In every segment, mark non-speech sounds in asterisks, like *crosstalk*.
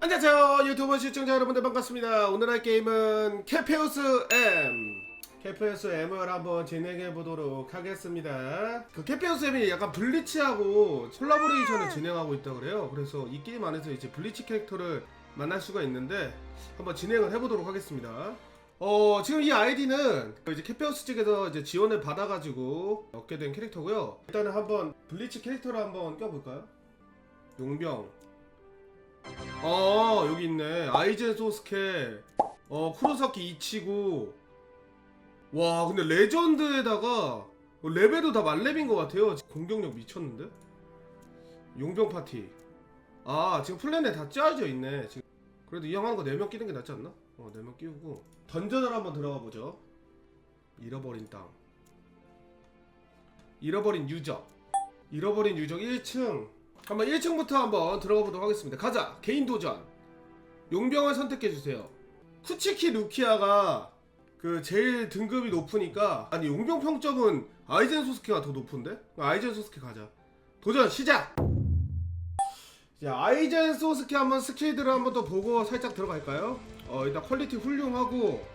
안녕하세요 유튜브 시청자 여러분들 반갑습니다. 오늘 할 게임은 캐페우스 M. 캐페우스 M을 한번 진행해 보도록 하겠습니다. 그 캐페우스 M이 약간 블리치하고 콜라보레이션을 진행하고 있다 그래요. 그래서 이 게임 안에서 이제 블리치 캐릭터를 만날 수가 있는데 한번 진행을 해보도록 하겠습니다. 어 지금 이 아이디는 이제 캐페우스 측에서 이제 지원을 받아가지고 얻게 된 캐릭터고요. 일단은 한번 블리치 캐릭터를 한번 껴볼까요? 용병. 어 여기 있네. 아이젠 소스케. 어 쿠로사키 이치고 와 근데 레전드에다가 레벨도 다 만렙인 것 같아요. 공격력 미쳤는데? 용병 파티. 아 지금 플랜에 다 짜여져 있네 지금. 그래도 이형 하는 거 4명 끼는 게 낫지 않나? 어 4명 끼우고. 던전을 한번 들어가 보죠. 잃어버린 땅. 잃어버린 유적. 잃어버린 유적 1층 한번 1층부터 한번 들어가 보도록 하겠습니다. 가자. 개인 도전. 용병을 선택해 주세요. 쿠치키 루키아가 그 제일 등급이 높으니까 아니 용병 평점은 아이젠 소스케가 더 높은데? 아이젠 소스케 가자. 도전 시작. 자, 아이젠 소스케 한번 스킬들을 한번 더 보고 살짝 들어갈까요? 어, 일단 퀄리티 훌륭하고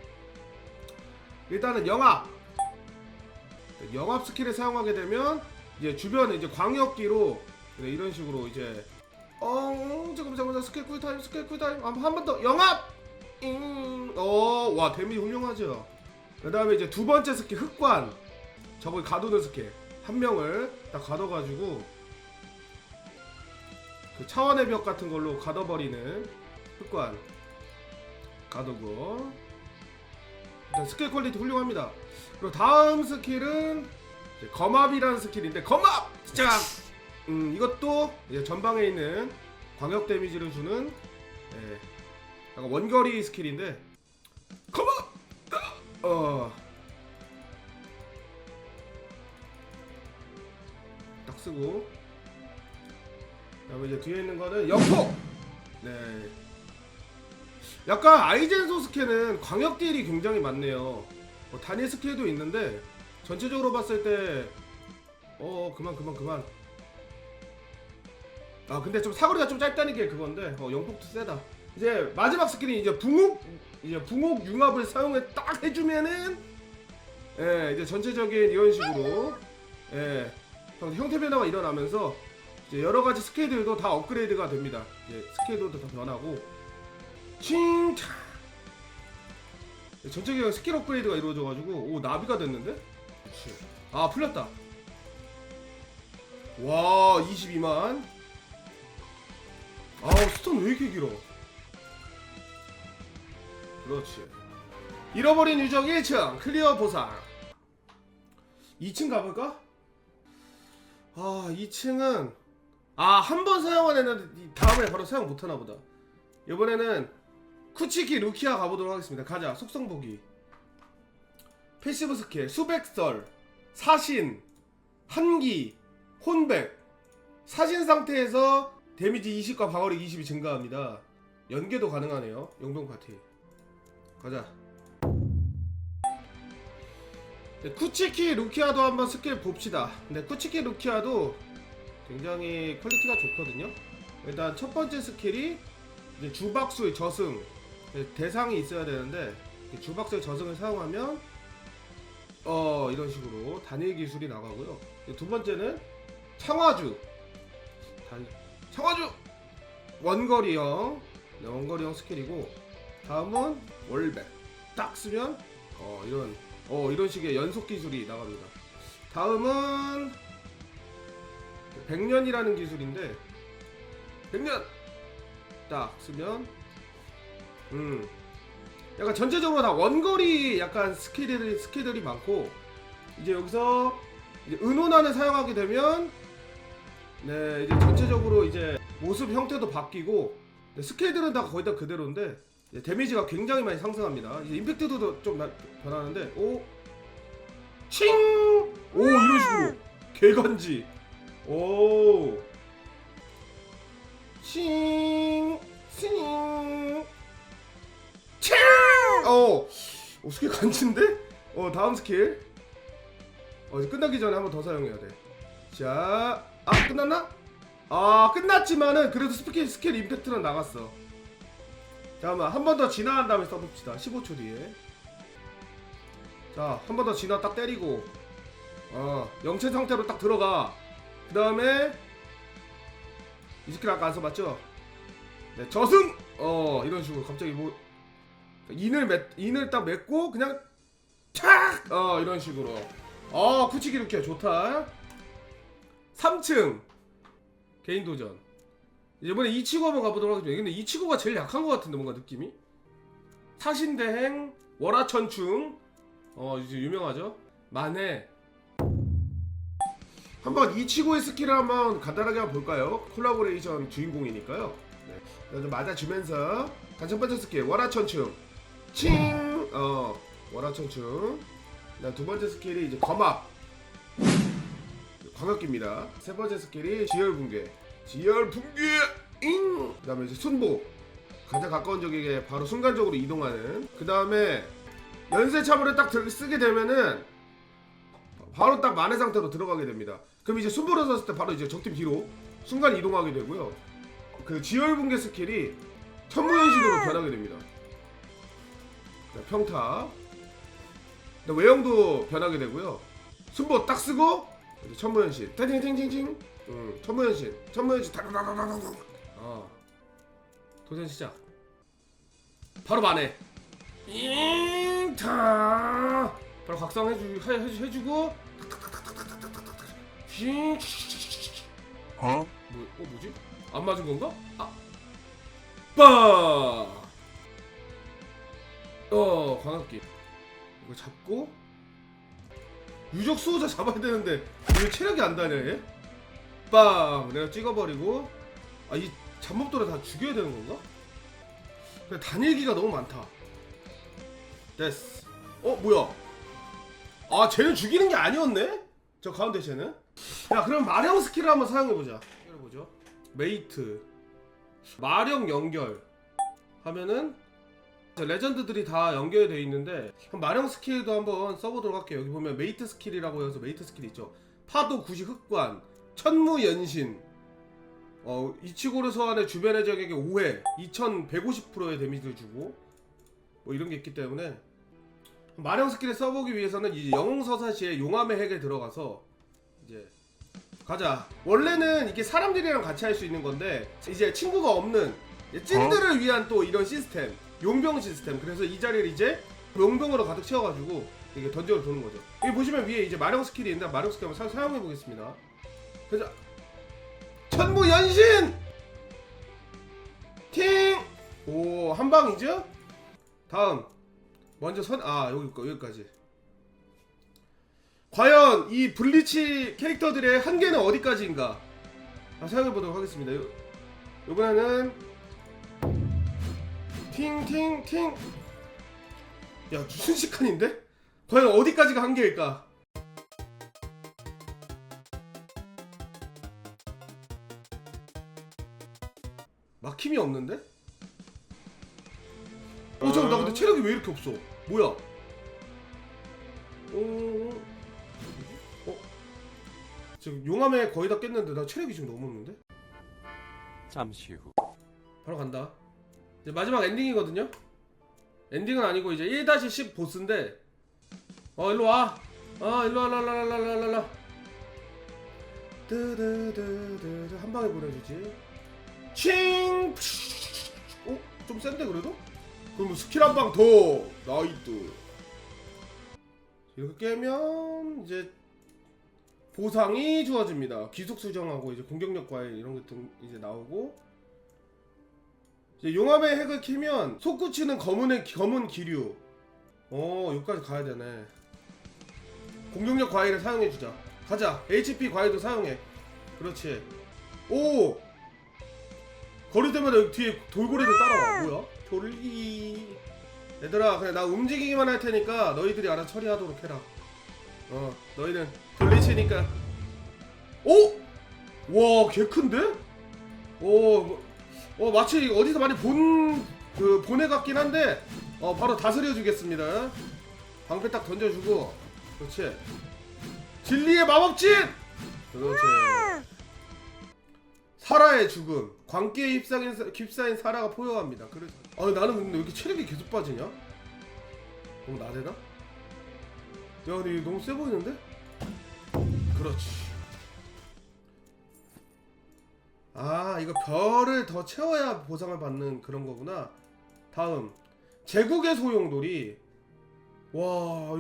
일단은 영합. 영합 스킬을 사용하게 되면 이제 주변에 이제 광역기로 네, 이런 식으로 이제 어 잠깐만 잠깐만 스킬 쿨타임 스킬 쿨타임. 한 번 더. 영합 어와 데미 훌륭하죠? 그 다음에 이제 두 번째 스킬 흑관. 저걸 가두는 스킬. 한 명을 딱 가둬가지고 그 차원의 벽 같은 걸로 가둬버리는 흑관. 가두고. 일단 스킬 퀄리티 훌륭합니다. 그리고 다음 스킬은 이제 검압이라는 스킬인데 검압 짱 음, 이것도 이제 전방에 있는 광역 데미지를 주는 예, 약간 원거리 스킬인데 컴온! 어. 딱 쓰고 그다음에 이제 뒤에 있는 거는 역폭! 네. 약간 아이젠 소스케는 광역 딜이 굉장히 많네요. 뭐 단일 스킬도 있는데 전체적으로 봤을 때 어, 그만 그만 그만. 아 근데 좀 사거리가 좀 짧다는 게 그건데 어 영폭도 세다. 이제 마지막 스킬이 이제 붕옥 이제 붕옥 융합을 사용해 딱 해주면은 예 이제 전체적인 이런 식으로 예 형- 형태 변화가 일어나면서 이제 여러 가지 스킬들도 다 업그레이드가 됩니다. 이제 스킬도 다 변하고. 칭차. 전체적인 스킬 업그레이드가 이루어져가지고 오 나비가 됐는데? 그치. 아 풀렸다. 와 22만 아우 스톤 왜 이렇게 길어? 그렇지. 잃어버린 유적 1층 클리어 보상. 2층 가볼까? 아 2층은 아 한 번 사용한 애는 다음에 바로 사용 못하나 보다. 이번에는 쿠치키 루키아 가보도록 하겠습니다. 가자 속성 보기. 패시브 스킬 수백설 사신 한기 혼백. 사신 상태에서 데미지 20과 방어력 20이 증가합니다. 연계도 가능하네요. 용병 파티. 가자. 네, 쿠치키 루키아도 한번 스킬 봅시다. 근데 쿠치키 루키아도 굉장히 퀄리티가 좋거든요. 일단 첫 번째 스킬이 주박수의 저승 네, 대상이 있어야 되는데 이 주박수의 저승을 사용하면 어 이런 식으로 단일 기술이 나가고요. 두 번째는 창화주 단 청아주 원거리형. 네, 원거리형 스킬이고 다음은 월백. 딱 쓰면 어 이런 어 이런 식의 연속 기술이 나갑니다. 다음은 백년이라는 기술인데 백년! 딱 쓰면 음 약간 전체적으로 다 원거리 약간 스킬들이 스킬들이 많고 이제 여기서 이제 은혼안을 사용하게 되면 네, 이제 전체적으로 이제 모습 형태도 바뀌고 네, 스케일들은 다 거의 다 그대로인데 이제 데미지가 굉장히 많이 상승합니다. 이제 임팩트도 좀 나- 변하는데 오, 칭, 오 이런 식으로. 개간지, 오, 칭, 칭, 칭, 어, 오 스킬 간지인데? 어 다음 스킬, 어 이제 끝나기 전에 한 번 더 사용해야 돼. 자, 아 끝났나? 아 끝났지만은 그래도 스킬 스킬 임팩트는 나갔어 잠깐만 한 번더 진화한 다음에 써봅시다 15초 뒤에 자 한 번더 진화 딱 때리고 어 영체 상태로 딱 들어가 그 다음에 이 스킬 아까 안 써봤죠? 네 저승! 어 이런 식으로 갑자기 뭐 인을 맺 인을 딱 맺고 그냥 탁! 어 이런 식으로 어 쿠치기 이렇게 좋다 3층 개인 도전. 이번에 이치고 한번 가보도록 하겠습니다. 근데 이치고가 제일 약한 것 같은데 뭔가 느낌이? 사신대행 월화천충 어 이제 유명하죠? 만해 한번 이치고의 스킬을 한번 간단하게 한번 볼까요? 콜라보레이션 주인공이니까요. 네. 좀 맞아주면서 간첫 번째 스킬 월화천충. 칭 어 월화천충. 그다음 두 번째 스킬이 이제 검압 광역기입니다. 세 번째 스킬이 지열 붕괴. 지열 붕괴! 잉! 그 다음에 이제 순보. 가장 가까운 적에게 바로 순간적으로 이동하는. 그 다음에 연쇄 참으로 딱 들- 쓰게 되면은 바로 딱 만회 상태로 들어가게 됩니다. 그럼 이제 순보를 썼을 때 바로 이제 적팀 뒤로 순간 이동하게 되고요. 그 지열 붕괴 스킬이 천무현신으로 변하게 됩니다. 자, 평타. 외형도 변하게 되고요. 순보 딱 쓰고 이제 천무현신. 탱탱탱탱탱 음, 천무현신. 천무현신 다다다다다다. 어. 도전 시작. 바로 만해 잉타. 바로 각성 해주 해, 해, 해주고. 윙 Huh? 뭐, 어 뭐지? 안 맞은 건가? 아, 빠. 어, 광학기. 이거 잡고 유적 수호자 잡아야 되는데 왜 체력이 안 다냐 얘? 빵. 내가 찍어버리고 아 이 잡목들을 다 죽여야 되는 건가? 근데 단일기가 너무 많다. 됐어. 어 뭐야? 아 쟤는 죽이는 게 아니었네? 저 가운데 쟤는? 야 그럼 마령 스킬을 한번 사용해보자 해보죠 메이트 마령 연결 하면은 저 레전드들이 다 연결되어 있는데 그럼 마령 스킬도 한번 써보도록 할게요. 여기 보면 메이트 스킬이라고 해서 메이트 스킬 있죠. 파도 구시 흑관 천무 연신. 어 이치고르 소환의 주변의 적에게 5회 2150%의 데미지를 주고 뭐 이런 게 있기 때문에 마령 스킬을 써보기 위해서는 이제 영웅서사시의 용암의 핵에 들어가서 이제 가자. 원래는 이게 사람들이랑 같이 할 수 있는 건데 이제 친구가 없는 찐들을 위한 또 이런 시스템, 용병 시스템. 그래서 이 자리를 이제 용병으로 가득 채워가지고 이게 던져를 도는 거죠. 여기 보시면 위에 이제 마령 스킬이 있는데 마령 스킬 한번 사, 사용해 보겠습니다. 그래서 천무 연신 팅. 오, 한 방이죠? 다음 먼저 선 아 여기 거 여기까지. 과연 이 블리치 캐릭터들의 한계는 어디까지인가? 아, 생각해 보도록 하겠습니다. 요, 이번에는 팅팅팅. 야 순식간인데? 과연 어디까지가 한계일까? 막힘이 없는데? 어, 잠깐 나 근데 체력이 왜 이렇게 없어? 뭐야? 어, 어? 지금 용암에 거의 다 깼는데 나 체력이 지금 너무 없는데? 잠시 후. 바로 간다. 이제 마지막 엔딩이거든요. 엔딩은 아니고 이제 1-10 보스인데 어 일로 와. 어 일로 와라라라라라라. 뜨드드드드 한 방에 보내주지. 칭. 어? 좀 센데 그래도? 그럼 스킬 한 방 더. 나이트. 이렇게 깨면 이제 보상이 주어집니다. 기속 수정하고 이제 공격력 과일 이런 게 등- 이제 나오고 이제 용암의 핵을 키면 솟구치는 검은의 검은 기류. 어 여기까지 가야 되네. 공격력 과일을 사용해 주자. 가자. HP 과일도 사용해. 그렇지. 오. 걸을 때마다 여기 뒤에 돌고래들 따라와. 뭐야? 돌리. 얘들아 그냥 나 움직이기만 할 테니까 너희들이 알아 서 처리하도록 해라. 어 너희는 돌리치니까. 오? 와 개 큰데? 오. 뭐- 어 마치 어디서 많이 본 그 본애 같긴 한데 어 바로 다스려 주겠습니다. 방패 딱 던져주고 그렇지. 진리의 마법진. 그렇지. 사라의 죽음 광기에 휩싸인, 휩싸인 사라가 포효합니다 그래서 아 나는 근데 왜 이렇게 체력이 계속 빠지냐? 너무 나대나? 야 근데 너무 세 보이는데? 그렇지 아 이거 별을 더 채워야 보상을 받는 그런 거구나. 다음. 제국의 소용돌이. 와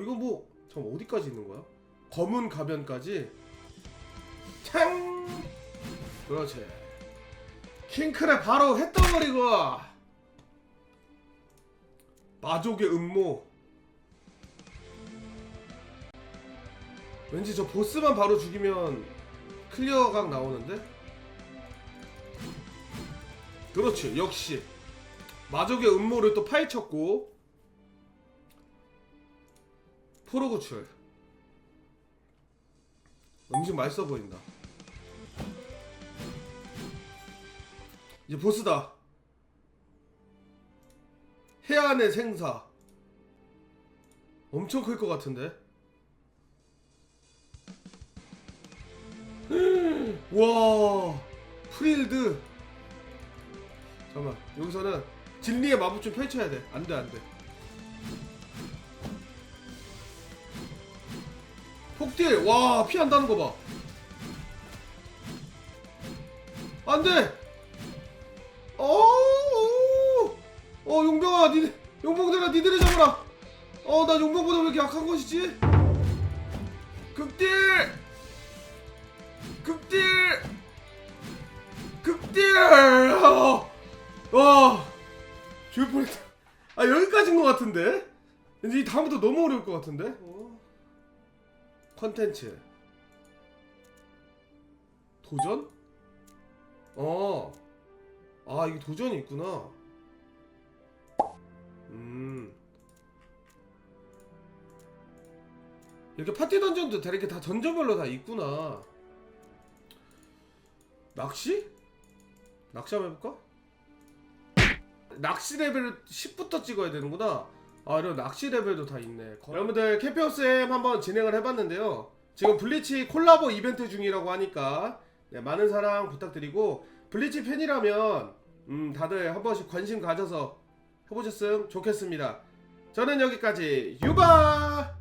이거 뭐 잠깐 어디까지 있는 거야? 검은 가변까지? 창! 그렇지. 킹크랩 바로 했던버리고 마족의 음모. 왠지 저 보스만 바로 죽이면 클리어각 나오는데 그렇지 역시. 마족의 음모를 또 파헤쳤고 포로 구출. 음식 맛있어 보인다. 이제 보스다. 해안의 생사. 엄청 클 것 같은데? *gasps* 와 프릴드 잠깐만. 여기서는 진리의 마법 좀 펼쳐야 돼. 안돼 안돼. 폭딜! 와 피한다는 거봐. 안돼! 어어 어, 용병아 니 용병들아 니들이 잡아라. 어 나 용병보다 왜 이렇게 약한 것이지? 극딜! 극딜! 극딜! 아, 와 죽을 뻔했다 아 여기까지인 것 같은데 왠지 이 다음부터 너무 어려울 것 같은데 어. 컨텐츠 도전? 어. 아, 이게 도전이 있구나. 음. 이렇게 파티 던전도 다 이렇게 다 던전별로 다 있구나. 낚시? 낚시 한번 해볼까? 낚시 레벨 10부터 찍어야 되는구나. 아, 이런 낚시 레벨도 다 있네. 여러분들 캠페오스엠 한번 진행을 해봤는데요. 지금 블리치 콜라보 이벤트 중이라고 하니까 네, 많은 사랑 부탁드리고 블리치 팬이라면 음, 다들 한 번씩 관심 가져서 해보셨으면 좋겠습니다. 저는 여기까지 유바.